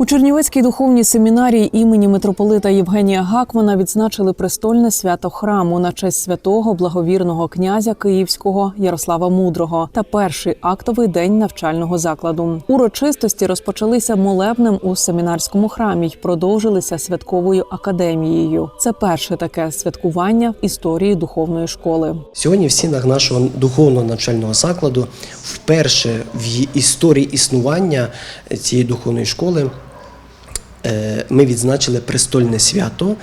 У Чернівецькій духовній семінарії імені митрополита Євгенія Гакмана відзначили престольне свято храму на честь святого благовірного князя Київського Ярослава Мудрого та перший актовий день навчального закладу. Урочистості розпочалися молебнем у семінарському храмі й продовжилися святковою академією. Це перше таке святкування в історії духовної школи. Сьогодні в стінах нашого духовного навчального закладу вперше в історії існування цієї духовної школи ми відзначили престольне свято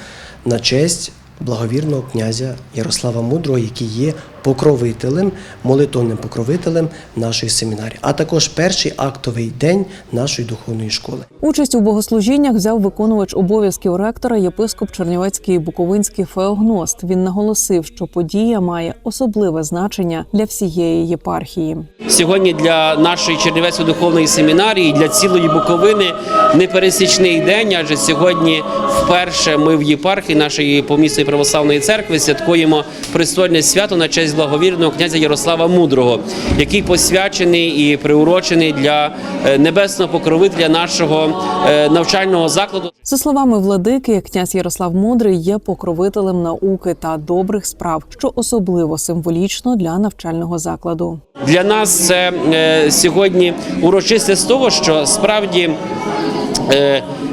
на честь благовірного князя Ярослава Мудрого, який є покровителем, молитовним покровителем нашої семінарії, а також перший актовий день нашої духовної школи. Участь у богослужіннях взяв виконувач обов'язків ректора єпископ Чернівецький Буковинський Феогност. Він наголосив, що подія має особливе значення для всієї єпархії. Сьогодні для нашої Чернівецької духовної семінарії, для цілої Буковини непересічний день, адже сьогодні вперше ми в єпархії нашої помісної православної церкви святкуємо престольне свято на честь благовірного князя Ярослава Мудрого, який посвячений і приурочений для е, небесного покровителя нашого е, навчального закладу. За словами владики, князь Ярослав Мудрий є покровителем науки та добрих справ, що особливо символічно для навчального закладу. Для нас це е, сьогодні урочисте з того, що справді.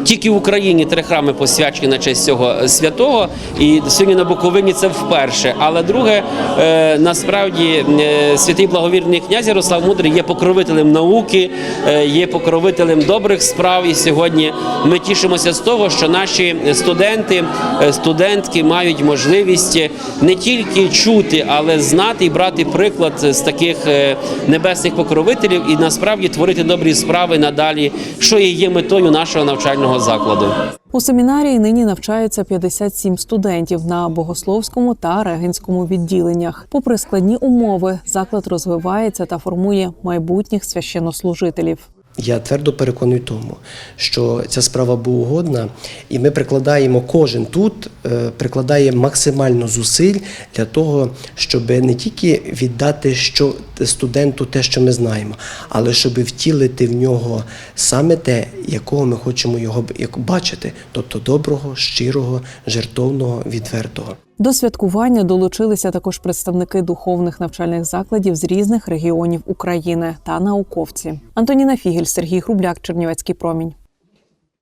Е, Тільки в Україні три храми посвячені на честь цього святого, і сьогодні на Буковині це вперше. Але друге, е, насправді е, святий благовірний князь Ярослав Мудрий є покровителем науки, е, є покровителем добрих справ. І сьогодні ми тішимося з того, що наші студенти, е, студентки мають можливість не тільки чути, але знати і брати приклад з таких е, небесних покровителів і насправді творити добрі справи надалі, що є метою нашого навчального закладу. У семінарії нині навчаються 57 студентів на богословському та регенському відділеннях. Попри складні умови, заклад розвивається та формує майбутніх священнослужителів. Я твердо переконаний в тому, що ця справа богоугодна, і ми прикладаємо кожен тут, е, прикладає максимально зусиль для того, щоб не тільки віддати що студенту те, що ми знаємо, але щоб втілити в нього саме те, якого ми хочемо його бачити, тобто доброго, щирого, жертовного, відвертого. До святкування долучилися також представники духовних навчальних закладів з різних регіонів України та науковці. Антоніна Фігель, Сергій Грубляк, Чернівецький промінь.